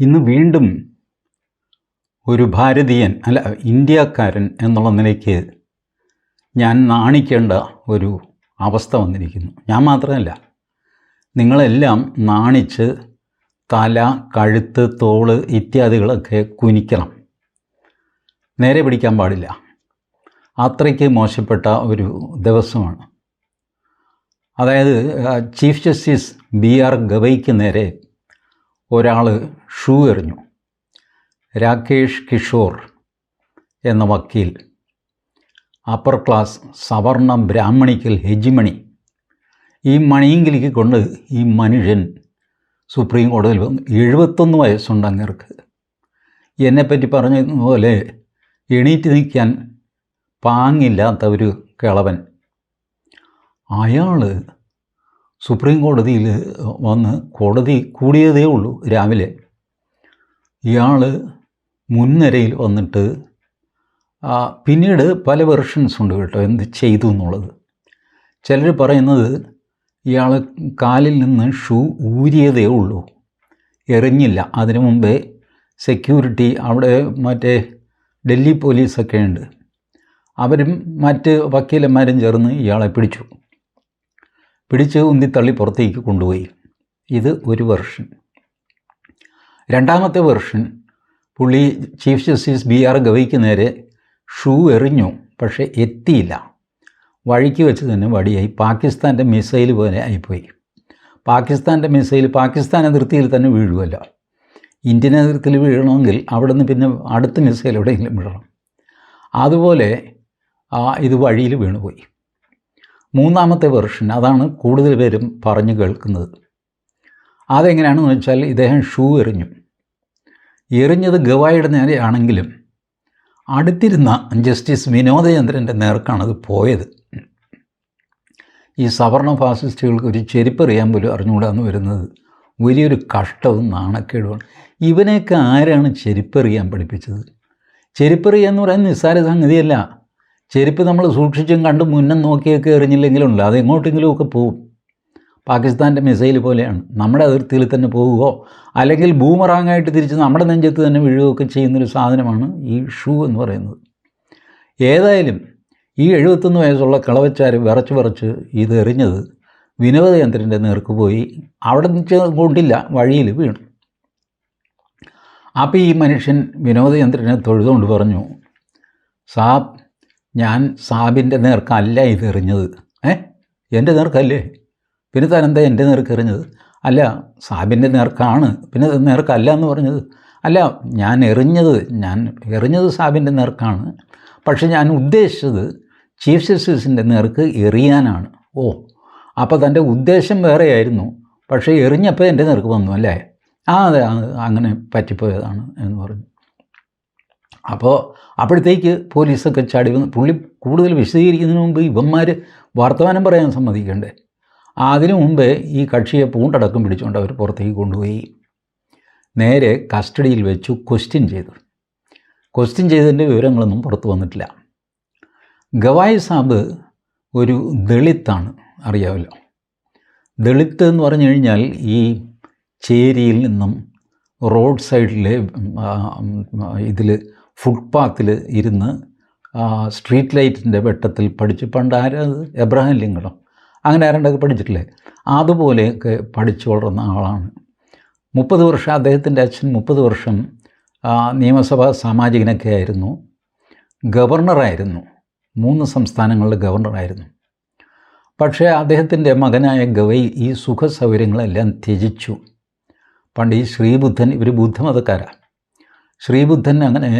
ഇന്ന് വീണ്ടും ഒരു ഭാരതീയൻ അല്ല ഇന്ത്യക്കാരൻ എന്നുള്ള നിലയ്ക്ക് ഞാൻ നാണിക്കേണ്ട ഒരു അവസ്ഥ വന്നിരിക്കുന്നു. ഞാൻ മാത്രമല്ല നിങ്ങളെല്ലാം നാണിച്ച് തല കഴുത്ത് തോൾ ഇത്യാദികളൊക്കെ കുനിക്കണം. നേരെ പിടിക്കാൻ പാടില്ല. അത്രയ്ക്ക് മോശപ്പെട്ട ഒരു ദിവസമാണ്. അതായത് ചീഫ് ജസ്റ്റിസ് ബി ആർ ഗവൈക്ക് നേരെ ഒരാൾ ഷൂ എറിഞ്ഞു. രാകേഷ് കിഷോർ എന്ന വക്കീൽ. അപ്പർ ക്ലാസ് സവർണ ബ്രാഹ്മണിക്കൽ ഹെജിമണി. ഈ മണിയെങ്കിലേക്ക് കൊണ്ട് ഈ മനുഷ്യൻ സുപ്രീം കോടതിയിൽ വന്നു എഴുപത്തൊന്ന് വയസ്സുണ്ട് അങ്ങേർക്ക്. എന്നെപ്പറ്റി പറഞ്ഞതുപോലെ എണീറ്റ് നിൽക്കാൻ പാങ്ങില്ലാത്ത ഒരു കിളവൻ. അയാൾ സുപ്രീം കോടതിയിൽ വന്ന് കോടതി കൂടിയതേ ഉള്ളൂ രാവിലെ. ഇയാൾ മുൻനിരയിൽ വന്നിട്ട് പിന്നീട് പല വെർഷൻസ് ഉണ്ട് കേട്ടോ എന്ത് ചെയ്തു എന്നുള്ളത്. ചിലർ പറയുന്നത് ഇയാൾ കാലിൽ നിന്ന് ഷൂ ഊരിയതേ ഉള്ളൂ എറിഞ്ഞില്ല. അതിനു മുമ്പേ സെക്യൂരിറ്റി അവിടെ മറ്റേ ഡൽഹി പോലീസൊക്കെ ഉണ്ട്. അവരും മറ്റ് വക്കീലന്മാരും ചേർന്ന് ഇയാളെ പിടിച്ചു. പിടിച്ച് ഉന്തിത്തള്ളി പുറത്തേക്ക് കൊണ്ടുപോയി. ഇത് ഒരു വെർഷൻ. രണ്ടാമത്തെ വെർഷൻ പുള്ളി ചീഫ് ജസ്റ്റിസ് ബി ആർ ഗവയ്ക്ക് നേരെ ഷൂ എറിഞ്ഞു പക്ഷേ എത്തിയില്ല. വഴിക്ക് വെച്ച് തന്നെ വടിയായി. പാകിസ്ഥാന്റെ മിസൈൽ പോലെ ആയിപ്പോയി. പാകിസ്ഥാന്റെ മിസൈൽ പാകിസ്ഥാൻ അതിർത്തിയിൽ തന്നെ വീഴുമല്ലോ ഇന്ത്യൻ അതിർത്തിയിൽ വീഴണമെങ്കിൽ അവിടെ നിന്ന് പിന്നെ അടുത്ത മിസൈൽ എവിടെയെങ്കിലും വീഴണം അതുപോലെ ഇത് വഴിയിൽ വീണുപോയി. മൂന്നാമത്തെ വെർഷൻ അതാണ് കൂടുതൽ പേരും പറഞ്ഞു കേൾക്കുന്നത്. അതെങ്ങനെയാണെന്ന് വെച്ചാൽ ഇദ്ദേഹം ഷൂ എറിഞ്ഞു. എറിഞ്ഞത് ഗവായിയുടെ നേരെയാണെങ്കിലും അടുത്തിരുന്ന ജസ്റ്റിസ് വിനോദചന്ദ്രന്റെ അത് പോയത്. ഈ സവർണ ഫാസിസ്റ്റുകൾക്ക് ഒരു ചെരുപ്പെറിയാൻ പോലും അറിഞ്ഞുകൂടാന്ന് വരുന്നത് വലിയൊരു കഷ്ടവും നാണക്കേടുമാണ്. ഇവനെയൊക്കെ ആരാണ് ചെരുപ്പെറിയാൻ പഠിപ്പിച്ചത്? ചെരുപ്പെറിയാന്ന് പറയാൻ നിസ്സാര സംഗതിയല്ല. ചെരുപ്പ് നമ്മൾ സൂക്ഷിച്ചും കണ്ട് മുന്നം നോക്കിയൊക്കെ എറിഞ്ഞില്ലെങ്കിലുണ്ട് അത് എങ്ങോട്ടെങ്കിലും ഒക്കെ പോവും. പാകിസ്ഥാന്റെ മിസൈൽ പോലെയാണ്. നമ്മുടെ അതിർത്തിയിൽ തന്നെ പോവുകയോ അല്ലെങ്കിൽ ബൂമറാങ്ങായിട്ട് തിരിച്ച് നമ്മുടെ നെഞ്ചത്ത് തന്നെ വീഴുകയൊക്കെ ചെയ്യുന്നൊരു സാധനമാണ് ഈ ഷൂ എന്ന് പറയുന്നത്. ഏതായാലും ഈ എഴുപത്തൊന്ന് വയസ്സുള്ള കളവച്ചാർ വിറച്ച് വിറച്ച് ഇത് എറിഞ്ഞത് വിനോദയന്ത്രന്റെ നേർക്ക് പോയി. അവിടെ നിന്ന് കൊണ്ടില്ല വഴിയിൽ വീണു. അപ്പോൾ ഈ മനുഷ്യൻ വിനോദയന്ത്രനെ തൊഴുതുകൊണ്ട് പറഞ്ഞു സാബ് ഞാൻ സാബിന്റെ നേർക്കല്ല ഇത് എറിഞ്ഞത്. ഏ? എന്റെ നേർക്കല്ലേ? പിന്നെ താൻ എന്താ എന്റെ നേർക്ക് എറിഞ്ഞത്? അല്ല സാബിന്റെ നേർക്കാണ്. പിന്നെ നേർക്കല്ല എന്ന് പറഞ്ഞത്. അല്ല ഞാൻ എറിഞ്ഞത് ഞാൻ എറിഞ്ഞത് സാബിന്റെ നേർക്കാണ്. പക്ഷെ ഞാൻ ഉദ്ദേശിച്ചത് ചീഫ് ജസ്റ്റിസിന്റെ നേർക്ക് എറിയാനാണ്. ഓ അപ്പോൾ തന്റെ ഉദ്ദേശം വേറെയായിരുന്നു. പക്ഷേ എറിഞ്ഞപ്പോൾ എന്റെ നേർക്ക് വന്നു അല്ലേ? ആ അതെ അങ്ങനെ പറ്റിപ്പോയതാണ് എന്ന് പറഞ്ഞു. അപ്പോൾ അപ്പോഴത്തേക്ക് പോലീസൊക്കെ ചാടി വന്ന് പുള്ളി കൂടുതൽ വിശദീകരിക്കുന്നതിന് മുമ്പ് ഇവന്മാർ വർത്തമാനം പറയാൻ സമ്മതിക്കണ്ടേ? അതിനു മുമ്പേ ഈ കക്ഷിയെ പൂണ്ടടക്കം പിടിച്ചുകൊണ്ട് അവർ പുറത്തേക്ക് കൊണ്ടുപോയി. നേരെ കസ്റ്റഡിയിൽ വെച്ചു ക്വസ്റ്റ്യൻ ചെയ്തു. ക്വസ്റ്റ്യൻ ചെയ്തതിന്റെ വിവരങ്ങളൊന്നും പുറത്തു വന്നിട്ടില്ല. ഗവായ് സാബ് ഒരു ദളിത്താണ് അറിയാമല്ലോ. ദളിത്ത് എന്ന് പറഞ്ഞു കഴിഞ്ഞാൽ ഈ ചേരിയിൽ നിന്നും റോഡ് സൈഡിലെ ഇതിൽ ഫുട്പാത്തിൽ ഇരുന്ന് സ്ട്രീറ്റ് ലൈറ്റിന്റെ വെട്ടത്തിൽ പഠിച്ചു. പണ്ട് ആരത്? എബ്രഹാം ലിങ്കണം? അങ്ങനെ ആരണ്ടൊക്കെ പഠിച്ചിട്ടില്ലേ? അതുപോലെയൊക്കെ പഠിച്ചു വളർന്ന ആളാണ്. മുപ്പത് വർഷം അദ്ദേഹത്തിന്റെ അച്ഛൻ മുപ്പത് വർഷം നിയമസഭാ സാമാജികനൊക്കെ ആയിരുന്നു. ഗവർണറായിരുന്നു. മൂന്ന് സംസ്ഥാനങ്ങളിലെ ഗവർണറായിരുന്നു. പക്ഷേ അദ്ദേഹത്തിന്റെ മകനായ ഗവൈ ഈ സുഖ സൗകര്യങ്ങളെല്ലാം ത്യജിച്ചു. പണ്ട് ഈ ശ്രീബുദ്ധൻ ഇവർ ബുദ്ധമതക്കാരാണ് ശ്രീബുദ്ധൻ അങ്ങനെ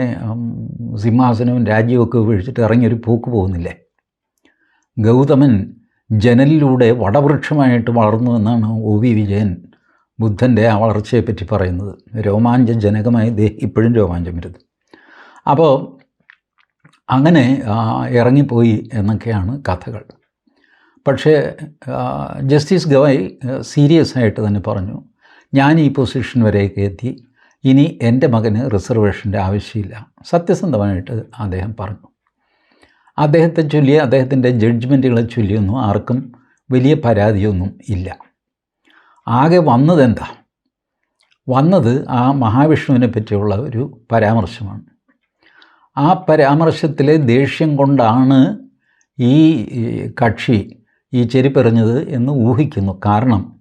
സിംഹാസനവും രാജ്യമൊക്കെ ഉപേക്ഷിച്ചിട്ട് ഇറങ്ങിയൊരു പോക്ക് പോകുന്നില്ലേ? ഗൗതമൻ ജനലിലൂടെ വടവൃക്ഷമായിട്ട് വളർന്നു എന്നാണ് ഒ വി വിജയൻ ബുദ്ധന്റെ ആ വളർച്ചയെപ്പറ്റി പറയുന്നത്. രോമാഞ്ചജനകമായി ദേ ഇപ്പോഴും രോമാഞ്ചം വരുന്നത് അപ്പോൾ അങ്ങനെ ഇറങ്ങിപ്പോയി എന്നൊക്കെയാണ് കഥകൾ. പക്ഷേ ജസ്റ്റിസ് ഗവായ് സീരിയസ് ആയിട്ട് തന്നെ പറഞ്ഞു ഞാൻ ഈ പൊസിഷൻ വരെയൊക്കെ എത്തി ഇനി എന്റെ മകന് റിസർവേഷന്റെ ആവശ്യമില്ല. സത്യസന്ധമായിട്ട് അദ്ദേഹം പറഞ്ഞു. അദ്ദേഹത്തെ ചൊല്ലി അദ്ദേഹത്തിന്റെ ജഡ്ജ്മെന്റുകളെ ചൊല്ലിയൊന്നും ആർക്കും വലിയ പരാതിയൊന്നും ഇല്ല. ആകെ വന്നതെന്താ? വന്നത് ആ മഹാവിഷ്ണുവിനെ പറ്റിയുള്ള ഒരു പരാമർശമാണ്. ആ പരാമർശത്തിലെ ദേഷ്യം കൊണ്ടാണ് ഈ കക്ഷി ഈ ചെരിപ്പെറിഞ്ഞത് എന്ന് ഊഹിക്കുന്നു. കാരണം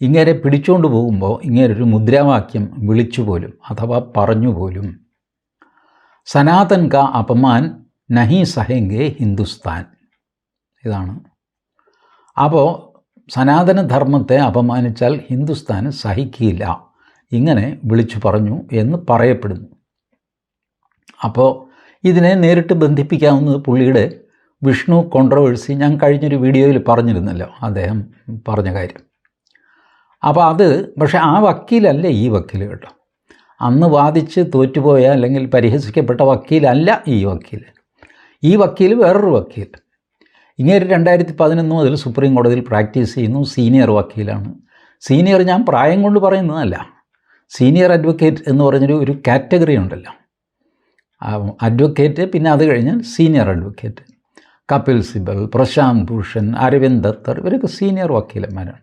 ഇങ്ങനെ പിടിച്ചുകൊണ്ട് പോകുമ്പോൾ ഇങ്ങനെ ഒരു മുദ്രാവാക്യം വിളിച്ചു പോലും അഥവാ പറഞ്ഞു പോലും സനാതൻ കാ അപമാൻ നഹി സഹെങ്കെ ഹിന്ദുസ്ഥാൻ. ഇതാണ്. അപ്പോൾ സനാതനധർമ്മത്തെ അപമാനിച്ചാൽ ഹിന്ദുസ്ഥാൻ സഹിക്കില്ല. ഇങ്ങനെ വിളിച്ചു പറഞ്ഞു എന്ന് പറയപ്പെടുന്നു. അപ്പോൾ ഇതിനെ നേരിട്ട് ബന്ധിപ്പിക്കാവുന്നത് പുള്ളിയുടെ വിഷ്ണു കോൺട്രവേഴ്സി ഞാൻ കഴിഞ്ഞൊരു വീഡിയോയിൽ പറഞ്ഞിരുന്നല്ലോ. അദ്ദേഹം പറഞ്ഞ കാര്യം. അപ്പോൾ അത് പക്ഷേ ആ വക്കീലല്ല ഈ വക്കീൽ കേട്ടോ. അന്ന് വാദിച്ച് തോറ്റുപോയ അല്ലെങ്കിൽ പരിഹസിക്കപ്പെട്ട വക്കീലല്ല ഈ വക്കീൽ ഈ വക്കീൽ വേറൊരു വക്കീൽ ഇങ്ങനെ രണ്ടായിരത്തി പതിനൊന്ന് മുതൽ സുപ്രീം കോടതിയിൽ പ്രാക്ടീസ് ചെയ്യുന്നു സീനിയർ വക്കീലാണ്. സീനിയർ ഞാൻ പ്രായം കൊണ്ട് പറയുന്നതല്ല. സീനിയർ അഡ്വക്കേറ്റ് എന്ന് പറഞ്ഞൊരു ഒരു കാറ്റഗറി ഉണ്ടല്ലോ. അഡ്വക്കേറ്റ് പിന്നെ അത് കഴിഞ്ഞാൽ സീനിയർ അഡ്വക്കേറ്റ്. കപിൽ സിബൽ പ്രശാന്ത് ഭൂഷൺ അരവിന്ദ് ദത്തർ ഇവരൊക്കെ സീനിയർ വക്കീലന്മാരാണ്.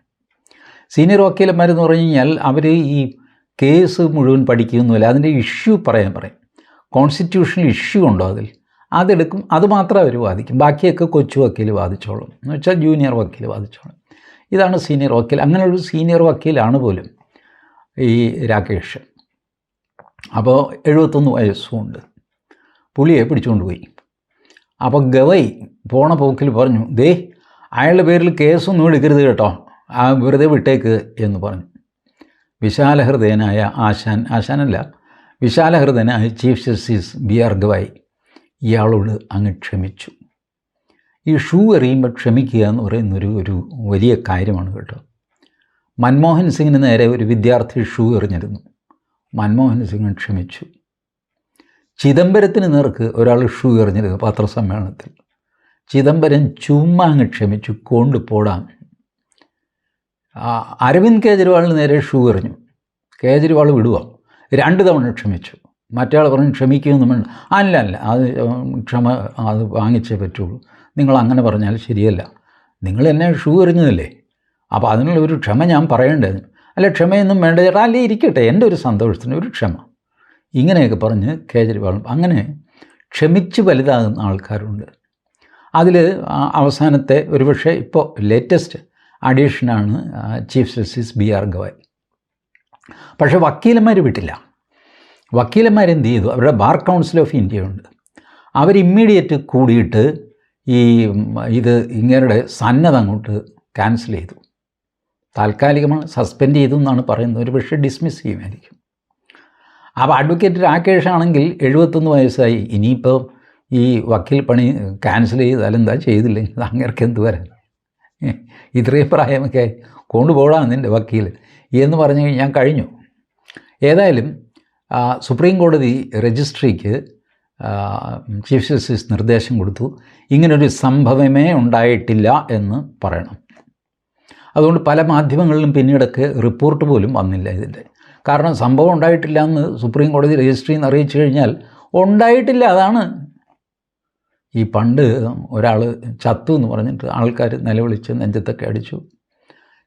സീനിയർ വക്കീലന്മാരെന്ന് പറഞ്ഞു കഴിഞ്ഞാൽ അവർ ഈ കേസ് മുഴുവൻ പഠിക്കുന്നില്ല അതിന്റെ ഇഷ്യൂ പറയാൻ പറയും. കോൺസ്റ്റിറ്റ്യൂഷണൽ ഇഷ്യൂ ഉണ്ടോ അതിൽ? അതെടുക്കും അത് മാത്രമേ അവർ വാദിക്കും. ബാക്കിയൊക്കെ കൊച്ചു വക്കീൽ വാദിച്ചോളും. എന്ന് വെച്ചാൽ ജൂനിയർ വക്കീൽ വാദിച്ചോളും. ഇതാണ് സീനിയർ വക്കീൽ. അങ്ങനെയൊരു സീനിയർ വക്കീലാണ് പോലും ഈ രാകേഷ്. അപ്പോൾ എഴുപത്തൊന്ന് വയസ്സുമുണ്ട് പുളിയെ പിടിച്ചുകൊണ്ട് പോയി. അപ്പോൾ ഗവൈ പോണ പോക്കിൽ പറഞ്ഞു ദേ അയാളുടെ പേരിൽ കേസൊന്നും എടുക്കരുത് കേട്ടോ. ആ വെറുതെ വിട്ടേക്ക് എന്ന് പറഞ്ഞു. വിശാലഹൃദയനായ ആശാൻ ആശാനല്ല വിശാലഹൃദയനായ chief justice B R Gavai ഇയാളോട് അങ്ങ് ക്ഷമിച്ചു. ഈ ഷൂ എറിയുമ്പോൾ ക്ഷമിക്കുക എന്ന് പറയുന്നൊരു ഒരു വലിയ കാര്യമാണ് കേട്ടോ. മൻമോഹൻ സിംഗിന് നേരെ ഒരു വിദ്യാർത്ഥി ഷൂ എറിഞ്ഞിരുന്നു. മൻമോഹൻ സിംഗ് ക്ഷമിച്ചു. ചിദംബരത്തിന് നേർക്ക് ഒരാൾ ഷൂ എറിഞ്ഞിരുന്നു പത്രസമ്മേളനത്തിൽ. ചിദംബരം ചുമ്മാ അങ്ങ് ക്ഷമിച്ചു കൊണ്ടുപോടാം. അരവിന്ദ് കേജ്രിവാളിന് നേരെ ഷൂ എറിഞ്ഞു. കേജ്രിവാൾ വിടുക. രണ്ട് തവണ ക്ഷമിച്ചു. മറ്റയാൾ പറഞ്ഞു ക്ഷമിക്കുമെന്ന് വേണ്ട അല്ല അല്ല. അത് ക്ഷമ അത് വാങ്ങിച്ചേ പറ്റുള്ളൂ. നിങ്ങൾ അങ്ങനെ പറഞ്ഞാൽ ശരിയല്ല. നിങ്ങൾ എന്നെ ഷൂ എറിഞ്ഞതല്ലേ? അപ്പോൾ അതിനുള്ള ഒരു ക്ഷമ ഞാൻ പറയേണ്ടത്. അല്ല ക്ഷമയൊന്നും വേണ്ട ചേട്ടാ. അല്ലേ ഇരിക്കട്ടെ. എന്റെ ഒരു സന്തോഷത്തിന് ഒരു ക്ഷമ. ഇങ്ങനെയൊക്കെ പറഞ്ഞ് കേജ്രിവാൾ അങ്ങനെ ക്ഷമിച്ച് വലുതാകുന്ന ആൾക്കാരുണ്ട്. അതിൽ അവസാനത്തെ ഒരുപക്ഷെ ഇപ്പോൾ latest അഡീഷനാണ് chief justice B R Gavai പക്ഷേ വക്കീലന്മാർ വിട്ടില്ല. വക്കീലന്മാരെന്ത് ചെയ്തു? അവരുടെ ബാർ കൗൺസിൽ ഓഫ് ഇന്ത്യ ഉണ്ട്. അവർ ഇമ്മീഡിയറ്റ് കൂടിയിട്ട് ഈ ഇത് ഇങ്ങരുടെ സന്നദ്ധ അങ്ങോട്ട് ക്യാൻസൽ ചെയ്തു. താൽക്കാലികമാണ് സസ്പെൻഡ് ചെയ്തു എന്നാണ് പറയുന്നത്. ഒരു പക്ഷേ ഡിസ്മിസ് ചെയ്യുമായിരിക്കും. അപ്പോൾ അഡ്വക്കേറ്റ് രാകേഷ് ആണെങ്കിൽ എഴുപത്തൊന്ന് വയസ്സായി. ഇനിയിപ്പോൾ ഈ വക്കീൽ പണി ക്യാൻസൽ ചെയ്താലെന്താ ചെയ്തില്ലെങ്കിൽ? അങ്ങേർക്ക് എന്ത് വരാൻ ഇത്രയും പ്രായമൊക്കെ കൊണ്ടുപോകാം നിന്റെ വക്കീൽ എന്ന് പറഞ്ഞു കഴിഞ്ഞാൽ കഴിഞ്ഞു. ഏതായാലും സുപ്രീം കോടതി രജിസ്ട്രിക്ക് ചീഫ് ജസ്റ്റിസ് നിർദ്ദേശം കൊടുത്തു. ഇങ്ങനൊരു സംഭവമേ ഉണ്ടായിട്ടില്ല എന്ന് പറയണം. അതുകൊണ്ട് പല മാധ്യമങ്ങളിലും പിന്നീടൊക്കെ റിപ്പോർട്ട് പോലും വന്നില്ല ഇതിന്റെ. കാരണം സംഭവം ഉണ്ടായിട്ടില്ല എന്ന് സുപ്രീം കോടതി രജിസ്ട്രിന്ന് അറിയിച്ചു കഴിഞ്ഞാൽ ഉണ്ടായിട്ടില്ല അതാണ് ഈ പണ്ട് ഒരാൾ ചത്തു എന്ന് പറഞ്ഞിട്ട് ആൾക്കാർ നിലവിളിച്ച് നെഞ്ചത്തൊക്കെ അടിച്ചു.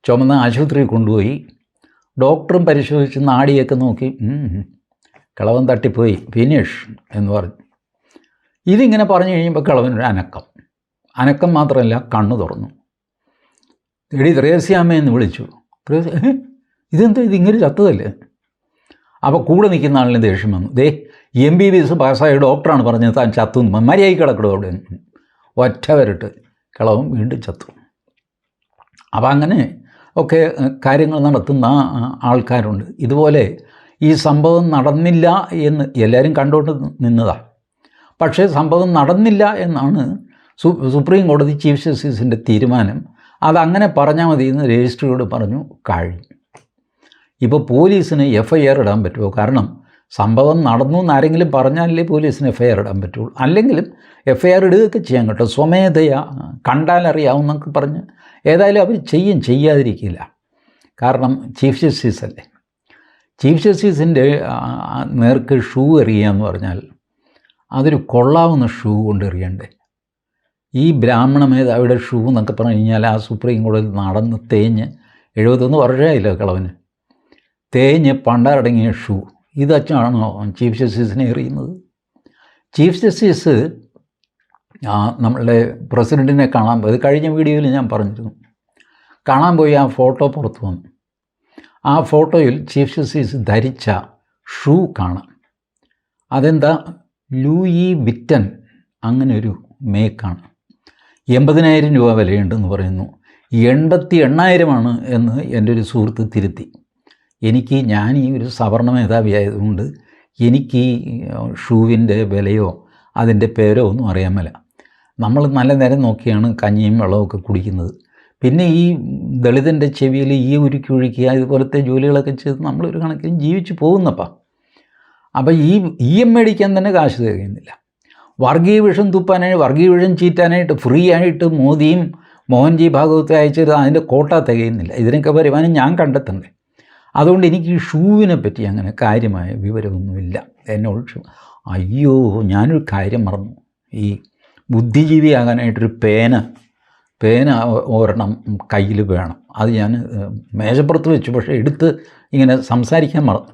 ചുമന്ന ആശുപത്രിയിൽ കൊണ്ടുപോയി. ഡോക്ടറും പരിശോധിച്ച് നാടിയൊക്കെ നോക്കി. കിളവൻ തട്ടിപ്പോയി. ഫിനിഷ് എന്ന് പറഞ്ഞു. ഇതിങ്ങനെ പറഞ്ഞു കഴിയുമ്പോൾ കിളവനൊരു അനക്കം. അനക്കം മാത്രമല്ല കണ്ണു തുറന്നു. എടി ത്രേസ്യാമ്മയെന്ന് വിളിച്ചു. ത്രേസ്യ "ഏ? ഇതെന്താ ഇതിങ്ങനെ ചത്തതല്ലേ? അപ്പോൾ കൂടെ നിൽക്കുന്ന ആളിന് ദേഷ്യം വന്നു. ദേ എം ബി ബി എസ് പാസ്സായ ഡോക്ടറാണ് പറഞ്ഞത് താൻ ചത്തു മര്യാദയ്ക്ക് കിടക്കടോ അവിടെ. ഒറ്റ വരട്ട് കിളവും വീണ്ടും ചത്തു. അപ്പം അങ്ങനെ ഒക്കെ കാര്യങ്ങൾ നടത്തുന്ന ആൾക്കാരുണ്ട്. ഇതുപോലെ ഈ സംഭവം നടന്നില്ല എന്ന് എല്ലാവരും കണ്ടുകൊണ്ട് നിന്നതാണ് പക്ഷേ സംഭവം നടന്നില്ല എന്നാണ് സുപ്രീം കോടതി ചീഫ് ജസ്റ്റിസിന്റെ തീരുമാനം. അതങ്ങനെ പറഞ്ഞാൽ മതി എന്ന് രജിസ്ട്രിയോട് പറഞ്ഞു കഴിഞ്ഞു. ഇപ്പോൾ പോലീസിന് എഫ് ഐ ആർ ഇടാൻ പറ്റുമോ? കാരണം സംഭവം നടന്നു എന്ന് ആരെങ്കിലും പറഞ്ഞാലേ പോലീസിന് എഫ് ഐ ആർ ഇടാൻ പറ്റുള്ളൂ. അല്ലെങ്കിലും എഫ് ഐ ആർ ഇടുകയൊക്കെ ചെയ്യാൻ കേട്ടോ. സ്വമേധയാ കണ്ടാലറിയാവുന്നൊക്കെ പറഞ്ഞ് ഏതായാലും അവർ ചെയ്യും ചെയ്യാതിരിക്കില്ല. കാരണം ചീഫ് ജസ്റ്റിസ് അല്ലേ? ചീഫ് ജസ്റ്റിസിന്റെ നേർക്ക് ഷൂ എറിയുക എന്ന് പറഞ്ഞാൽ അതൊരു കൊള്ളാവുന്ന ഷൂ കൊണ്ട് എറിയണ്ടേ? ഈ ബ്രാഹ്മണ മേധാവിയുടെ ഷൂ എന്നൊക്കെ പറഞ്ഞു കഴിഞ്ഞാൽ ആ സുപ്രീം കോടതി നടന്ന് തേഞ്ഞ് എഴുപത്തൊന്ന് വർഷമായില്ലോ കളവന്? തേഞ്ഞ് പണ്ടാരടങ്ങിയ ഷൂ. ഇതച്ചാണോ ചീഫ് ജസ്റ്റിസിനെ എറിയുന്നത്? ചീഫ് ജസ്റ്റിസ് നമ്മളുടെ പ്രസിഡന്റിനെ കാണാൻ പോയത് കഴിഞ്ഞ വീഡിയോയിൽ ഞാൻ പറഞ്ഞിരുന്നു. കാണാൻ പോയി ആ ഫോട്ടോ പുറത്തു വന്നു. ആ ഫോട്ടോയിൽ ചീഫ് ജസ്റ്റിസ് ധരിച്ച ഷൂ കാണാം. അതെന്താ? ലൂയി വിറ്റൻ അങ്ങനെ ഒരു മേക്കാണ്. എൺപതിനായിരം രൂപ വിലയുണ്ടെന്ന് പറയുന്നു. എൺപത്തി എണ്ണായിരമാണ് എന്ന് എന്റെ ഒരു സുഹൃത്ത് തിരുത്തി. എനിക്ക് ഞാൻ ഈ ഒരു സവർണ മേധാവി ആയതുകൊണ്ട് എനിക്ക് ഷൂവിന്റെ വിലയോ അതിന്റെ പേരോ ഒന്നും അറിയാൻ മേല. നമ്മൾ നല്ല നേരം നോക്കിയാണ് കഞ്ഞിയും വെള്ളമൊക്കെ കുടിക്കുന്നത്. പിന്നെ ഈ ദളിതന്റെ ചെവിയിൽ ഈ ഉരുക്കി ഒഴിക്കുക ഇതുപോലത്തെ ജോലികളൊക്കെ ചെയ്ത് നമ്മളൊരു കണക്കിന് ജീവിച്ചു പോകുന്നപ്പാ. അപ്പോൾ ഈ ഇ എം മേടിക്കാൻ തന്നെ കാശ് തികയുന്നില്ല വർഗീയ വിഷം തുപ്പാനായി വർഗീയ വിഷം ചീറ്റാനായിട്ട് ഫ്രീ ആയിട്ട് മോദിയും മോഹൻജി ഭാഗവത്തെ അയച്ചത് അതിന്റെ കോട്ട തികയുന്നില്ല. ഇതിനൊക്കെ വരുമാനം ഞാൻ കണ്ടെത്തണ്ടേ അതുകൊണ്ട് എനിക്ക് ഈ ഷൂവിനെ പറ്റി അങ്ങനെ കാര്യമായ വിവരമൊന്നുമില്ല. എന്നോട് അയ്യോ ഞാനൊരു കാര്യം മറന്നു. ഈ ബുദ്ധിജീവിയാകാനായിട്ടൊരു പേന പേന ഒരെണ്ണം കയ്യിൽ വേണം. അത് ഞാൻ മേശപ്പുറത്ത് വെച്ചു. പക്ഷേ എടുത്ത് ഇങ്ങനെ സംസാരിക്കാൻ മറന്നു.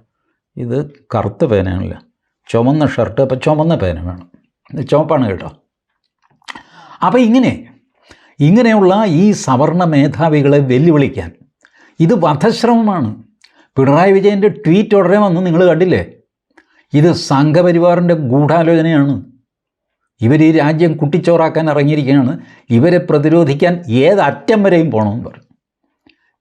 ഇത് കറുത്ത പേനയാണല്ല? ചുമന്ന ഷർട്ട് അപ്പോൾ ചുമന്ന പേന വേണം. ചുവപ്പാണ് കേട്ടോ. അപ്പോൾ ഇങ്ങനെ ഇങ്ങനെയുള്ള ഈ സവർണ മേധാവികളെ വെല്ലുവിളിക്കാൻ ഇത് വധശ്രമമാണ്. പിണറായി വിജയന്റെ ട്വീറ്റ് ഉടനെ വന്ന് നിങ്ങൾ കണ്ടില്ലേ? ഇത് സംഘപരിവാറിന്റെ ഗൂഢാലോചനയാണ്. ഇവർ ഈ രാജ്യം കുട്ടിച്ചോറാക്കാൻ ഇറങ്ങിയിരിക്കുകയാണ്. ഇവരെ പ്രതിരോധിക്കാൻ ഏതറ്റം വരെയും പോകണമെന്ന് പറഞ്ഞു.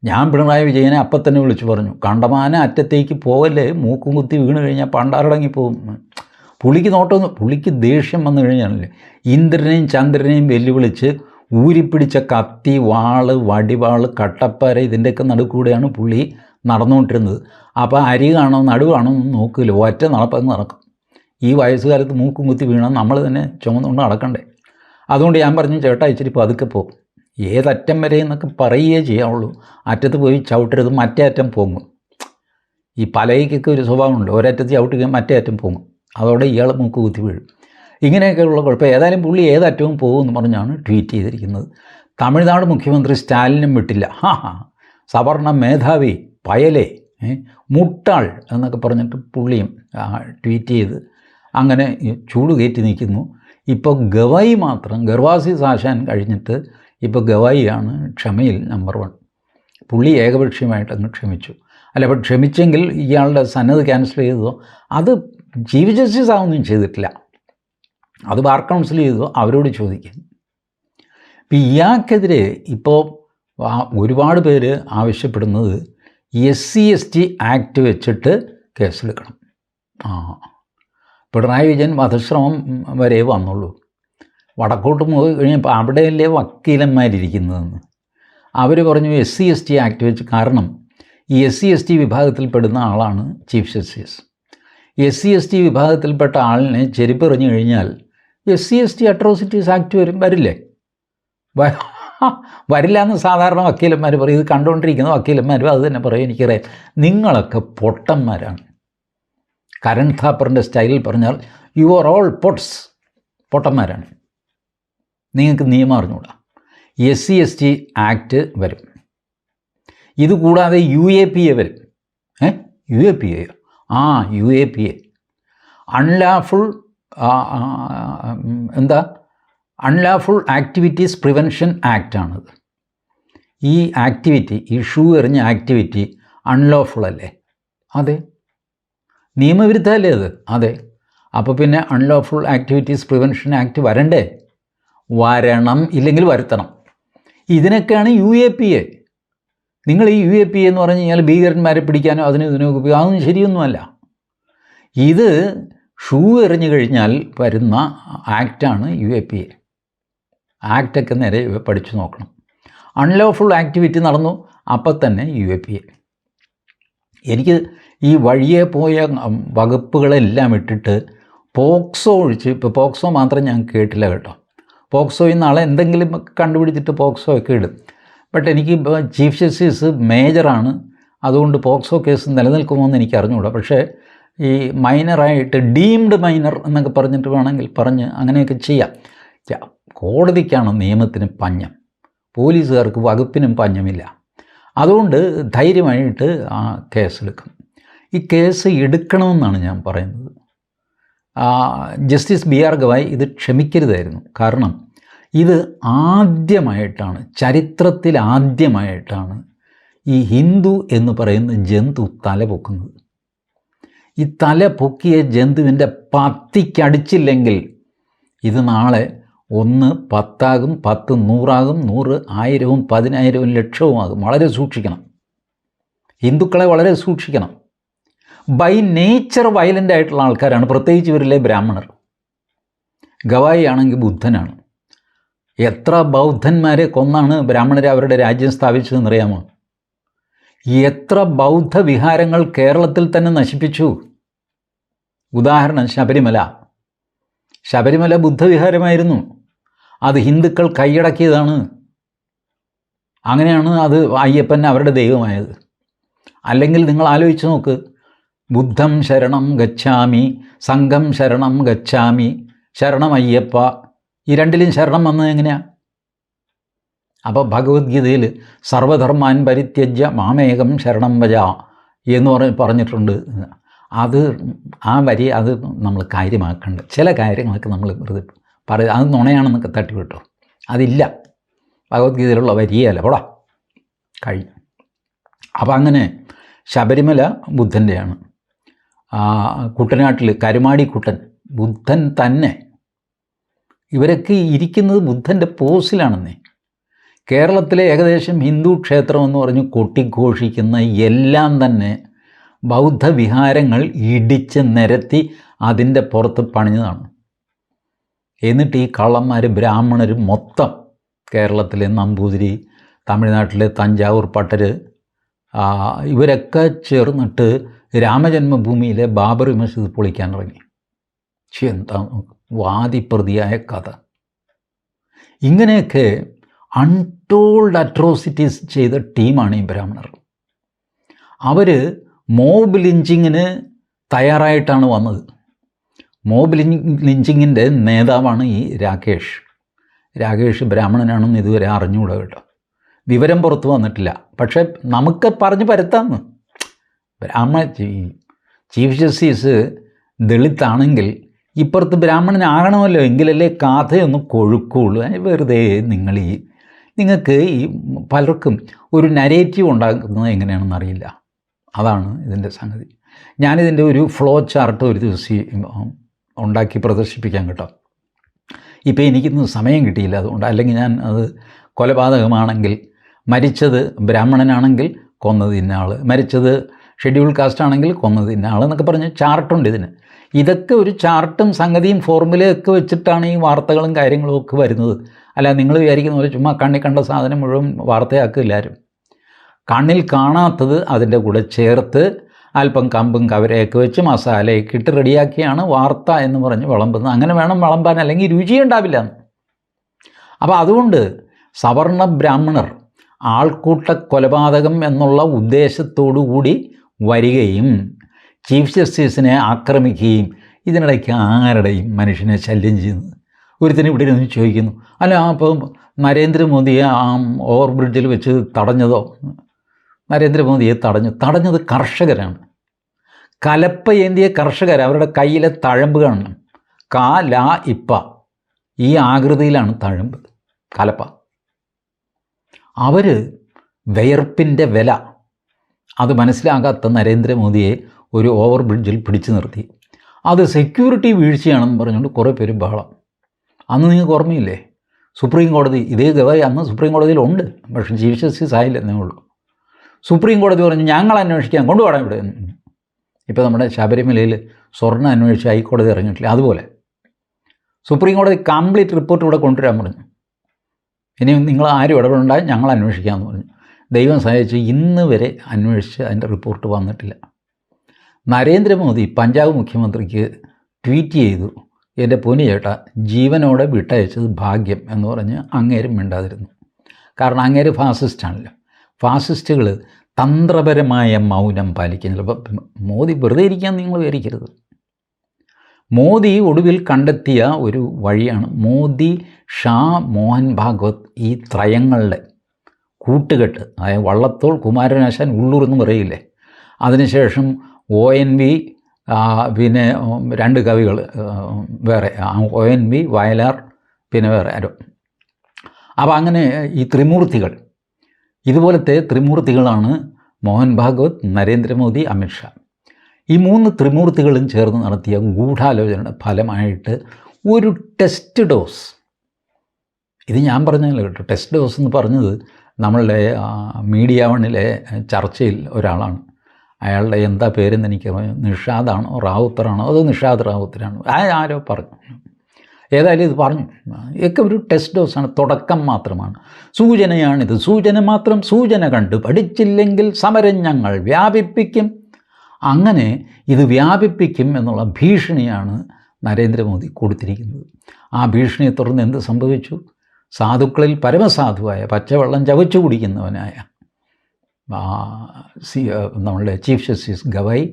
ഞാൻ പിണറായി വിജയനെ അപ്പം തന്നെ വിളിച്ചു പറഞ്ഞു കണ്ടമാന അറ്റത്തേക്ക് പോകല്ലേ? മൂക്കും കുത്തി വീണ് കഴിഞ്ഞാൽ പണ്ടാറടങ്ങി പോകും പുള്ളിക്ക് നോട്ടം പുള്ളിക്ക് ദേഷ്യം വന്നു കഴിഞ്ഞാണല്ലേ ഇന്ദ്രനെയും ചന്ദ്രനെയും വെല്ലുവിളിച്ച് ഊരിപ്പിടിച്ച കത്തി വാൾ വടിവാൾ കട്ടപ്പാര ഇതിന്റെയൊക്കെ നടുക്കൂടെയാണ് പുള്ളി നടന്നുകൊണ്ടിരുന്നത്. അപ്പോൾ അരി കാണോ നടു കാണോ ഒന്നും നോക്കില്ല. ഒറ്റ നടപ്പങ്ങ് നടക്കും. ഈ വയസ്സുകാലത്ത് മൂക്കും കുത്തി വീണാൽ നമ്മൾ തന്നെ ചുമന്നുകൊണ്ട് നടക്കണ്ടേ. അതുകൊണ്ട് ഞാൻ പറഞ്ഞു ചേട്ടാ ഇച്ചിരി പതുക്കെ പോകും ഏതറ്റം വരെ എന്നൊക്കെ പറയുകയേ ചെയ്യാവുള്ളൂ. അറ്റത്ത് പോയി ചവിട്ടരുത് മറ്റേ അറ്റം പൊങ്ങും. ഈ പലയ്ക്കൊക്കെ ഒരു സ്വഭാവമുണ്ട്. ഒരറ്റത്ത് ചവിട്ടുകയും മറ്റേ അറ്റം പൊങ്ങും. അതോടെ ഇയാൾ മൂക്ക് കുത്തി വീഴും. ഇങ്ങനെയൊക്കെയുള്ള കുഴപ്പം. ഏതായാലും പുള്ളി ഏതറ്റവും പോകുമെന്ന് പറഞ്ഞാണ് ട്വീറ്റ് ചെയ്തിരിക്കുന്നത്. തമിഴ്നാട് മുഖ്യമന്ത്രി സ്റ്റാലിനും വിട്ടില്ല. ഹാ ഹാ. സവർണ മേധാവി. പയലേ മുട്ടാൾ എന്നൊക്കെ പറഞ്ഞിട്ട് പുള്ളിയും ട്വീറ്റ് ചെയ്ത് അങ്ങനെ ചൂട് കയറ്റി നിൽക്കുന്നു. ഇപ്പോൾ ഗവായി മാത്രം ഗർവാസി സാശാൻ കഴിഞ്ഞിട്ട് ഇപ്പോൾ ഗവായിയാണ് ക്ഷമയിൽ നമ്പർ വൺ പുള്ളി ഏകപക്ഷീയമായിട്ട് അങ്ങ് ക്ഷമിച്ചു. അല്ല അപ്പോൾ ക്ഷമിച്ചെങ്കിൽ ഇയാളുടെ സന്നദ്ധ ക്യാൻസൽ ചെയ്തതോ അത് ചീഫ് ജസ്റ്റിസ് ആവുന്നതും ചെയ്തിട്ടില്ല. അത് ബാർ കൗൺസിൽ ചെയ്തോ അവരോട് ചോദിക്കും ഇപ്പം ഇയാൾക്കെതിരെ ഇപ്പോൾ ഒരുപാട് പേര് ആവശ്യപ്പെടുന്നത് S C S T act വെച്ചിട്ട് കേസെടുക്കണം. ആ. പിണറായി വിജയൻ വധശ്രമം വരെ വന്നുള്ളൂ. വടക്കോട്ട് പോയി കഴിഞ്ഞപ്പോൾ അവിടെയല്ലേ വക്കീലന്മാരിരിക്കുന്നതെന്ന്. അവർ പറഞ്ഞു S C S T act വെച്ച് കാരണം ഈ എസ് സി എസ് ടി വിഭാഗത്തിൽപ്പെടുന്ന ആളാണ് chief justice. S C S T വിഭാഗത്തിൽപ്പെട്ട ആളിനെ ചെരുപ്പെറിഞ്ഞു കഴിഞ്ഞാൽ S C S T atrocities act വരും വരില്ലേ? വരില്ല എന്ന് സാധാരണ വക്കീലന്മാർ പറയും. ഇത് കണ്ടുകൊണ്ടിരിക്കുന്ന വക്കീലന്മാരും അത് തന്നെ പറയും. എനിക്കറിയാം. നിങ്ങളൊക്കെ പൊട്ടന്മാരാണ്. കരൺ ഥാപ്പറിന്റെ സ്റ്റൈലിൽ പറഞ്ഞാൽ യു ആർ ഓൾ പൊട്ട്സ് പൊട്ടന്മാരാണ്. നിങ്ങൾക്ക് നിയമം അറിഞ്ഞുകൂടാ S C S T act വരും. ഇതുകൂടാതെ യു എ പി എ വരും. ഏ? യു? എ പി എ ആ U A P A unlawful എന്താ? അൺലാഫുൾ ആക്ടിവിറ്റീസ് പ്രിവെൻഷൻ ആക്റ്റാണത് ഈ ആക്ടിവിറ്റി ഈ ഷൂ എറിഞ്ഞ ആക്ടിവിറ്റി അൺലോഫുൾ അല്ലേ? അതെ. നിയമവിരുദ്ധമല്ലേ അത്? അതെ. അപ്പോൾ പിന്നെ അൺലോഫുൾ ആക്ടിവിറ്റീസ് പ്രിവെൻഷൻ ആക്ട് വരണ്ടേ? വരണം ഇല്ലെങ്കിൽ വരുത്തണം. ഇതിനൊക്കെയാണ് യു എ പി എ. നിങ്ങൾ ഈ യു എ പി എന്ന് പറഞ്ഞു കഴിഞ്ഞാൽ ഭീകരന്മാരെ പിടിക്കാനോ അതിനും ഇതിനോ ഉപയോഗം അതൊന്നും ശരിയൊന്നുമല്ല. ഇത് ഷൂ എറിഞ്ഞു കഴിഞ്ഞാൽ വരുന്ന ആക്റ്റാണ് യു എ പി എ. ആക്റ്റൊക്കെ നേരെ പഠിച്ചു നോക്കണം. അൺലോഫുൾ ആക്ടിവിറ്റി നടന്നു. അപ്പം തന്നെ യു എ പി എ എനിക്ക് ഈ വഴിയെ പോയ വകുപ്പുകളെല്ലാം ഇട്ടിട്ട് പോക്സോ ഒഴിച്ച് ഇപ്പോൾ പോക്സോ മാത്രം ഞാൻ കേട്ടില്ല കേട്ടോ. പോക്സോയിൽ നാളെ എന്തെങ്കിലും കണ്ടുപിടിച്ചിട്ട് പോക്സോ ഒക്കെ ഇടും. ബട്ട് എനിക്ക് ചീഫ് ജസ്റ്റിസ് മേജറാണ് അതുകൊണ്ട് പോക്സോ കേസ് നിലനിൽക്കുമോ എന്ന് എനിക്ക് അറിഞ്ഞുകൂടാ പക്ഷേ ഈ മൈനറായിട്ട് ഡീംഡ് മൈനർ എന്നൊക്കെ പറഞ്ഞിട്ട് വേണമെങ്കിൽ പറഞ്ഞ് അങ്ങനെയൊക്കെ ചെയ്യാം. കോടതിക്കാണ് നിയമത്തിന് പഞ്ഞം. പോലീസുകാർക്ക് വകുപ്പിനും പഞ്ഞമില്ല. അതുകൊണ്ട് ധൈര്യമായിട്ട് ആ കേസെടുക്കും. ഈ കേസ് എടുക്കണമെന്നാണ് ഞാൻ പറയുന്നത്. ജസ്റ്റിസ് ബി ആർ ഗവായ് ഇത് ക്ഷമിക്കരുതായിരുന്നു. കാരണം ഇത് ആദ്യമായിട്ടാണ് ചരിത്രത്തിൽ ആദ്യമായിട്ടാണ് ഈ ഹിന്ദു എന്ന് പറയുന്ന ജന്തു തല പൊക്കുന്നത്. ഈ തല പൊക്കിയ ജന്തുവിന്റെ പത്തിക്കടിച്ചില്ലെങ്കിൽ ഇത് നാളെ ഒന്ന് പത്താകും പത്ത് നൂറാകും നൂറ് ആയിരവും പതിനായിരവും ലക്ഷവുമാകും വളരെ സൂക്ഷിക്കണം. ഹിന്ദുക്കളെ വളരെ സൂക്ഷിക്കണം. ബൈ നേച്ചർ വയലന്റ് ആയിട്ടുള്ള ആൾക്കാരാണ്. പ്രത്യേകിച്ച് ഇവരിലെ ബ്രാഹ്മണർ. ഗവായി ആണെങ്കിൽ ബുദ്ധനാണ്. എത്ര ബൗദ്ധന്മാരെ കൊന്നാണ് ബ്രാഹ്മണരെ അവരുടെ രാജ്യം സ്ഥാപിച്ചതെന്നറിയാമോ? എത്ര ബൗദ്ധ വിഹാരങ്ങൾ കേരളത്തിൽ തന്നെ നശിപ്പിച്ചു. ഉദാഹരണം ശബരിമല. ശബരിമല ബുദ്ധവിഹാരമായിരുന്നു. അത് ഹിന്ദുക്കൾ കൈയടക്കിയതാണ്. അങ്ങനെയാണ് അത് അയ്യപ്പൻ അവരുടെ ദൈവമായത്. അല്ലെങ്കിൽ നിങ്ങൾ ആലോചിച്ച് നോക്ക് ബുദ്ധം ശരണം ഗച്ഛാമി സംഘം ശരണം ഗച്ഛാമി ശരണം അയ്യപ്പ ഈ രണ്ടിലും ശരണം വന്നത് എങ്ങനെയാണ് അപ്പോൾ ഭഗവത്ഗീതയിൽ സർവധർമാൻ പരിത്യജ്യ മാമേകം ശരണം വജ എന്ന് പറഞ്ഞ് പറഞ്ഞിട്ടുണ്ട്. അത് ആ വരി അത് നമ്മൾ കാര്യമാക്കേണ്ട. ചില കാര്യങ്ങളൊക്കെ നമ്മൾ വെറുതെ പറയും അത് നുണയാണെന്നൊക്കെ തട്ടിവിട്ടു. അതില്ല. ഭഗവത്ഗീതയിലുള്ള വരിയല്ല പോടാ. കഴിഞ്ഞു. അപ്പം അങ്ങനെ ശബരിമല ബുദ്ധന്റെയാണ് കുട്ടനാട്ടിൽ കരുമാടി കുട്ടൻ ബുദ്ധൻ തന്നെ. ഇവരൊക്കെ ഇരിക്കുന്നത് ബുദ്ധന്റെ പോസിലാണെന്നേ കേരളത്തിലെ ഏകദേശം ഹിന്ദു ക്ഷേത്രം എന്ന് പറഞ്ഞ് കൊട്ടിഘോഷിക്കുന്ന എല്ലാം തന്നെ ബൗദ്ധവിഹാരങ്ങൾ ഇടിച്ച് നിരത്തി അതിന്റെ പുറത്ത് പണിഞ്ഞതാണ്. എന്നിട്ട് ഈ കള്ളന്മാർ ബ്രാഹ്മണർ മൊത്തം കേരളത്തിലെ നമ്പൂതിരി തമിഴ്നാട്ടിലെ തഞ്ചാവൂർ പട്ടർ ഇവരൊക്കെ ചേർന്നിട്ട് രാമജന്മഭൂമിയിലെ ബാബറി മസ്ജിദ് പൊളിക്കാൻ ഇറങ്ങി. എന്താ വാദിപ്രതിയായ കഥ. ഇങ്ങനെയൊക്കെ അൺടോൾഡ് അട്രോസിറ്റീസ് ചെയ്ത ടീമാണ് ഈ ബ്രാഹ്മണർ. അവർ മോബ് ലിഞ്ചിങ്ങിന് തയ്യാറായിട്ടാണ് വന്നത്. മോബ് ലിഞ്ച് ലിഞ്ചിങ്ങിന്റെ നേതാവാണ് ഈ രാകേഷ്. രാകേഷ് ബ്രാഹ്മണനാണെന്ന് ഇതുവരെ അറിഞ്ഞുകൂടാ കേട്ടോ. വിവരം പുറത്തു വന്നിട്ടില്ല. പക്ഷേ നമുക്ക് പറഞ്ഞ് പരത്താന്ന്. ബ്രാഹ്മണ ചീഫ് ജസ്റ്റിസ് ദളിത്താണെങ്കിൽ ഇപ്പുറത്ത് ബ്രാഹ്മണനാകണമല്ലോ എങ്കിലല്ലേ കഥയൊന്ന് കൊഴുക്കുള്ളൂ. വെറുതെ നിങ്ങൾ ഈ നിങ്ങൾക്ക് ഈ പലർക്കും ഒരു നരേറ്റീവ് ഉണ്ടാക്കുന്നത് എങ്ങനെയാണെന്ന് അറിയില്ല. അതാണ് ഇതിന്റെ സംഗതി. ഞാനിതിന്റെ ഒരു ഫ്ലോ ചാർട്ട് ഒരു ദിവസം ഉണ്ടാക്കി പ്രദർശിപ്പിക്കാൻ കേട്ടോ. ഇപ്പോൾ എനിക്കിന്ന് സമയം കിട്ടിയില്ല അതുകൊണ്ട് അല്ലെങ്കിൽ ഞാൻ അത് കൊലപാതകമാണെങ്കിൽ മരിച്ചത് ബ്രാഹ്മണനാണെങ്കിൽ കൊന്നത് ഇന്നയാൾ മരിച്ചത് ഷെഡ്യൂൾ കാസ്റ്റ് ആണെങ്കിൽ കൊന്നത് ഇന്നയാൾ എന്നൊക്കെ പറഞ്ഞ് ചാർട്ടുണ്ട് ഇതിന്. ഇതൊക്കെ ഒരു ചാർട്ടും സംഗതിയും ഫോർമുലയൊക്കെ വെച്ചിട്ടാണ് ഈ വാർത്തകളും കാര്യങ്ങളും ഒക്കെ വരുന്നത്. അല്ല നിങ്ങൾ വിചാരിക്കുന്ന പോലെ ചുമ്മാ കണ്ണിൽ കണ്ട സാധനം മുഴുവൻ വാർത്തയാക്കുക എല്ലാവരും. കണ്ണിൽ കാണാത്തത് അതിന്റെ കൂടെ ചേർത്ത് അല്പം കമ്പും കവരയൊക്കെ വെച്ച് മസാലയൊക്കെ ഇട്ട് റെഡിയാക്കിയാണ് വാർത്ത എന്ന് പറഞ്ഞ് വിളമ്പുന്നത്. അങ്ങനെ വേണം വിളമ്പാൻ അല്ലെങ്കിൽ രുചി ഉണ്ടാവില്ല അപ്പോൾ അതുകൊണ്ട് സവർണ ബ്രാഹ്മണർ ആൾക്കൂട്ട കൊലപാതകം എന്നുള്ള ഉദ്ദേശത്തോടു കൂടി വരികയും ചീഫ് ജസ്റ്റിസിനെ ആക്രമിക്കുകയും ഇതിനിടയ്ക്ക് ആരുടെയും മനുഷ്യനെ ശല്യം ചെയ്യുന്നത്? ഒരുത്തിന് ഇവിടെ ഇരുന്ന് ചോദിക്കുന്നു അല്ല അപ്പം നരേന്ദ്രമോദിയെ ആ ഓവർ ബ്രിഡ്ജിൽ വെച്ച് തടഞ്ഞതോ? നരേന്ദ്രമോദിയെ തടഞ്ഞു. തടഞ്ഞത് കർഷകരാണ്. കലപ്പ ഏന്തിയ കർഷകർ അവരുടെ കയ്യിലെ തഴമ്പ് കാണണം. കാ ലാ ഇപ്പ. ഈ ആകൃതിയിലാണ് തഴമ്പ് കലപ്പ. അവർ വിയർപ്പിന്റെ വില അത് മനസ്സിലാകാത്ത നരേന്ദ്രമോദിയെ ഒരു ഓവർ ബ്രിഡ്ജിൽ പിടിച്ചു നിർത്തി. അത് സെക്യൂരിറ്റി വീഴ്ചയാണെന്ന് പറഞ്ഞുകൊണ്ട് കുറേ പേര് ബഹളം. അന്ന് നിങ്ങൾക്ക് ഓർമ്മയില്ലേ? സുപ്രീം കോടതി ഇതേ ഗവായി അന്ന് സുപ്രീം കോടതിയിലുണ്ട്. പക്ഷേ ചീഫ് ജസ്റ്റിസ് ആയില്ലെന്നേ ഉള്ളൂ. സുപ്രീം കോടതി പറഞ്ഞു ഞങ്ങൾ അന്വേഷിക്കാൻ കൊണ്ടുപോകണം ഇവിടെ. ഇപ്പോൾ നമ്മുടെ ശബരിമലയിൽ സ്വർണം അന്വേഷിച്ച് ഹൈക്കോടതി ഇറങ്ങിയിട്ടില്ല. അതുപോലെ സുപ്രീം കോടതി കംപ്ലീറ്റ് റിപ്പോർട്ട് ഇവിടെ കൊണ്ടുവരാൻ പറഞ്ഞു. ഇനി നിങ്ങൾ ആരും ഇടപെടണ്ടായി ഞങ്ങൾ അന്വേഷിക്കാമെന്ന് പറഞ്ഞു. ദൈവം സഹായിച്ച് ഇന്ന് വരെ അന്വേഷിച്ച് അതിന്റെ റിപ്പോർട്ട് വന്നിട്ടില്ല. നരേന്ദ്രമോദി പഞ്ചാബ് മുഖ്യമന്ത്രിക്ക് ട്വീറ്റ് ചെയ്തു. എന്റെ പൊനിയേട്ട ജീവനോടെ വിട്ടയച്ചത് ഭാഗ്യം എന്ന് പറഞ്ഞ് അങ്ങേരും മിണ്ടാതിരുന്നു. കാരണം അങ്ങേര് ഫാസിസ്റ്റാണല്ലോ ഫാസിസ്റ്റുകൾ തന്ത്രപരമായ മൗനം പാലിക്കുന്നില്ല അപ്പം മോദി വെറുതെ ഇരിക്കാൻ നിങ്ങൾ വിചാരിക്കരുത്. മോദി ഒടുവിൽ കണ്ടെത്തിയ ഒരു വഴിയാണ് മോദി ഷാ മോഹൻ ഭാഗവത് ഈ ത്രയങ്ങളുടെ കൂട്ടുകെട്ട് അതായത് വള്ളത്തോൾ കുമാരനാശാൻ ഉള്ളൂർ എന്ന് പറയില്ലേ? അതിനുശേഷം ഒ എൻ വി പിന്നെ രണ്ട് കവികൾ വേറെ ഒ എൻ വി വയലാർ പിന്നെ വേറെ ആരോ. അപ്പോൾ അങ്ങനെ ഈ ത്രിമൂർത്തികൾ ഇതുപോലത്തെ ത്രിമൂർത്തികളാണ് മോഹൻ ഭാഗവത് നരേന്ദ്രമോദി അമിത്ഷാ ഈ മൂന്ന് ത്രിമൂർത്തികളും ചേർന്ന് നടത്തിയ ഗൂഢാലോചനയുടെ ഫലമായിട്ട് ഒരു ടെസ്റ്റ് ഡോസ്. ഇത് ഞാൻ പറഞ്ഞല്ലോ കേട്ടോ. ടെസ്റ്റ് ഡോസ് എന്ന് പറഞ്ഞത് നമ്മളുടെ മീഡിയ വണ്ണിലെ ചർച്ചയിൽ ഒരാളാണ്. അയാളുടെ എന്താ പേരെന്ന് എനിക്ക് നിഷാദാണോ റാവുത്തറാണോ അതോ നിഷാദ് റാവുത്തരാണോ? ആരോ പറഞ്ഞു. ഏതായാലും ഇത് പറഞ്ഞു. ഒക്കെ ഒരു ടെസ്റ്റ് ഡോസാണ് തുടക്കം മാത്രമാണ്. സൂചനയാണിത്. സൂചന മാത്രം സൂചന കണ്ട് പഠിച്ചില്ലെങ്കിൽ സമരം ഞങ്ങൾ വ്യാപിപ്പിക്കും. അങ്ങനെ ഇത് വ്യാപിപ്പിക്കും എന്നുള്ള ഭീഷണിയാണ് നരേന്ദ്രമോദി കൊടുത്തിരിക്കുന്നത്. ആ ഭീഷണിയെ തുടർന്ന് എന്ത് സംഭവിച്ചു? സാധുക്കളിൽ പരമസാധുവായ പച്ചവെള്ളം ചവച്ചു കുടിക്കുന്നവനായ സി നമ്മളുടെ ചീഫ് ജസ്റ്റിസ് ഗവൈ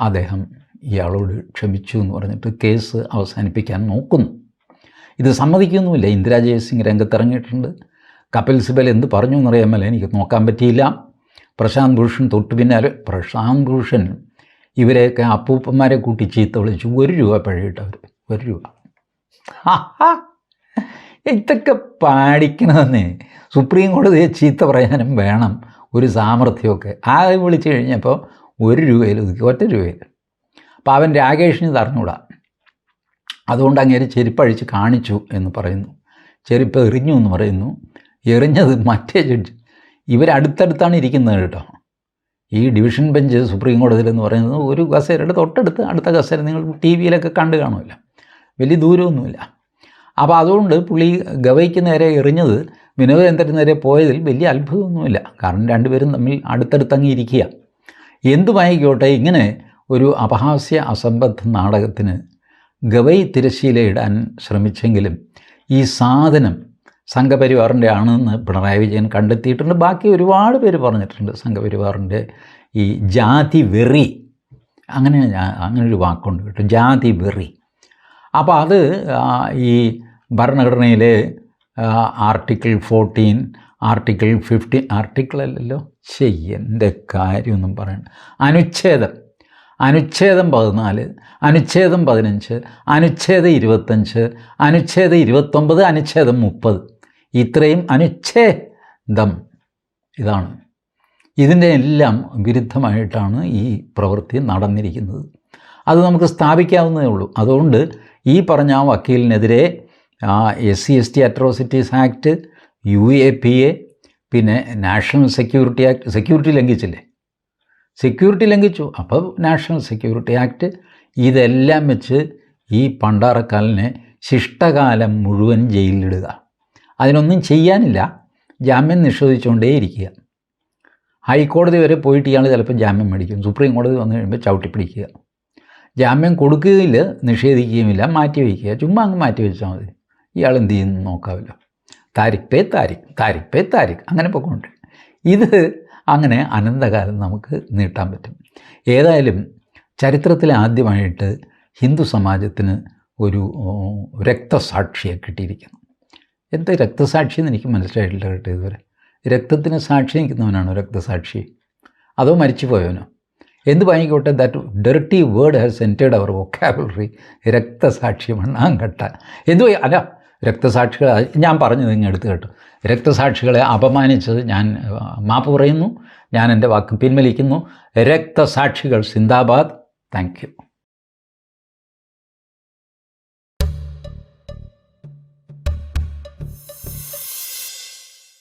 അദ്ദേഹം ഇയാളോട് ക്ഷമിച്ചു എന്ന് പറഞ്ഞിട്ട് കേസ് അവസാനിപ്പിക്കാൻ നോക്കുന്നു. ഇത് സമ്മതിക്കുന്നുമില്ല. ഇന്ദിരാ ജയസിംഗ് രംഗത്തിറങ്ങിയിട്ടുണ്ട്. കപിൽ സിബൽ എന്ത് പറഞ്ഞു എന്നറിയാമല്ല? എനിക്ക് നോക്കാൻ പറ്റിയില്ല. പ്രശാന്ത് ഭൂഷൺ തൊട്ട് പിന്നാലെ. പ്രശാന്ത് ഭൂഷൺ ഇവരെയൊക്കെ അപ്പൂപ്പന്മാരെ കൂട്ടി ചീത്ത വിളിച്ചു. ഒരു രൂപ പഴയിട്ടവർ ഒരു രൂപ. ഇതൊക്കെ പാടിക്കണമെന്ന്. സുപ്രീം കോടതിയെ ചീത്ത പറയാനും വേണം. ഒരു സാമർഥ്യമൊക്കെ. ആ വിളിച്ചു കഴിഞ്ഞപ്പോൾ ഒരു രൂപയിൽ ഒതുക്കി. ഒറ്റ രൂപയിൽ. അവൻ രാകേഷിന് തറഞ്ഞുകൂടാ അതുകൊണ്ട് അങ്ങേര് ചെരുപ്പഴിച്ച് കാണിച്ചു എന്ന് പറയുന്നു. ചെരുപ്പ് എറിഞ്ഞു എന്ന് പറയുന്നു. എറിഞ്ഞത് മറ്റേ ജഡ്ജ്. ഇവരടുത്തടുത്താണ് ഇരിക്കുന്നത് കേട്ടോ. ഈ ഡിവിഷൻ ബെഞ്ച് സുപ്രീം കോടതിയിലെന്ന് പറയുന്നത് ഒരു കസേരയുടെ തൊട്ടടുത്ത് അടുത്ത കസേര നിങ്ങൾ ടി വിയിലൊക്കെ കണ്ടു കാണില്ല വലിയ ദൂരമൊന്നുമില്ല. അപ്പോൾ അതുകൊണ്ട് പുള്ളി ഗവയ്ക്ക് നേരെ എറിഞ്ഞത് വിനോദേന്ദ്രന് നേരെ പോയതിൽ വലിയ അത്ഭുതമൊന്നുമില്ല. കാരണം രണ്ടുപേരും തമ്മിൽ അടുത്തടുത്തങ്ങ് ഇരിക്കുക എന്തുമായിക്കോട്ടെ ഇങ്ങനെ ഒരു അപഹാസ്യ അസംബദ്ധ നാടകത്തിന് ഗവൈ തിരശ്ശീലയിടാൻ ശ്രമിച്ചെങ്കിലും ഈ സാധനം സംഘപരിവാറിന്റെ ആണെന്ന് പിണറായി വിജയൻ കണ്ടെത്തിയിട്ടുണ്ട്. ബാക്കി ഒരുപാട് പേര് പറഞ്ഞിട്ടുണ്ട് സംഘപരിവാറിന്റെ ഈ ജാതി വെറി. അങ്ങനെ അങ്ങനൊരു വാക്കുണ്ട് കേട്ടോ ജാതി വെറി. അപ്പോൾ അത് ഈ ഭരണഘടനയിലെ article fourteen article fifteen article അല്ലല്ലോ എന്റെ കാര്യമൊന്നും പറയണ്ട. അനുച്ഛേദം. അനുച്ഛേദം പതിനാല് അനുച്ഛേദം പതിനഞ്ച് അനുച്ഛേദം ഇരുപത്തഞ്ച് അനുച്ഛേദം ഇരുപത്തൊമ്പത് അനുച്ഛേദം മുപ്പത്. ഇത്രയും അനുച്ഛേദം ഇതാണ്. ഇതിന്റെ എല്ലാം വിരുദ്ധമായിട്ടാണ് ഈ പ്രവൃത്തി നടന്നിരിക്കുന്നത്. അത് നമുക്ക് സ്ഥാപിക്കാവുന്നതേ ഉള്ളൂ. അതുകൊണ്ട് ഈ പറഞ്ഞ ആ വക്കീലിനെതിരെ S C S T atrocities act U A P A പിന്നെ നാഷണൽ സെക്യൂരിറ്റി ആക്ട് സെക്യൂരിറ്റി ലംഘിച്ചില്ലേ? സെക്യൂരിറ്റി ലംഘിച്ചു. അപ്പോൾ നാഷണൽ സെക്യൂരിറ്റി ആക്ട് ഇതെല്ലാം വെച്ച് ഈ പണ്ടാറക്കാലിനെ ശിഷ്ടകാലം മുഴുവൻ ജയിലിലിടുക. അതിനൊന്നും ചെയ്യാനില്ല. ജാമ്യം നിഷേധിച്ചുകൊണ്ടേയിരിക്കുക ഹൈക്കോടതി വരെ പോയിട്ട് ഇയാൾ ചിലപ്പോൾ ജാമ്യം മേടിക്കും. സുപ്രീം കോടതി വന്നു കഴിയുമ്പോൾ ചവിട്ടി പിടിക്കുക. ജാമ്യം കൊടുക്കുകയില്ല നിഷേധിക്കുകയുമില്ല മാറ്റി വയ്ക്കുക. ചുമ്മാ അങ്ങ് മാറ്റി വെച്ചാൽ മതി. ഇയാൾ എന്ത് ചെയ്യുന്നു നോക്കാമല്ലോ. താരിഖ് പേ താരിഖ് താരിഖ് പേ താരിഖ്. അങ്ങനെ പൊക്കോണ്ട് ഇത് അങ്ങനെ അനന്തകാലം നമുക്ക് നീട്ടാൻ പറ്റും. ഏതായാലും ചരിത്രത്തിൽ ആദ്യമായിട്ട് ഹിന്ദു സമാജത്തിന് ഒരു രക്തസാക്ഷിയെ കിട്ടിയിരിക്കുന്നു. എന്താ രക്തസാക്ഷി എന്ന് എനിക്ക് മനസ്സിലായിട്ടില്ല കേട്ടോ ഇതുവരെ. രക്തത്തിന് സാക്ഷി നിൽക്കുന്നവനാണോ രക്തസാക്ഷി? അതോ മരിച്ചുപോയവനോ? എന്ത് വാങ്ങിക്കോട്ടെ that dirty word has entered our vocabulary രക്തസാക്ഷി മണ്ണാങ്കട്ട. എന്ത് അല്ല രക്തസാക്ഷികൾ ഞാൻ പറഞ്ഞത് ഇങ്ങ് എടുത്ത് കേട്ടോ. രക്തസാക്ഷികളെ അപമാനിച്ചത് ഞാൻ മാപ്പ് പറയുന്നു. ഞാൻ എന്റെ വാക്ക് പിൻവലിക്കുന്നു. രക്തസാക്ഷികൾ സിന്ദാബാദ്. താങ്ക്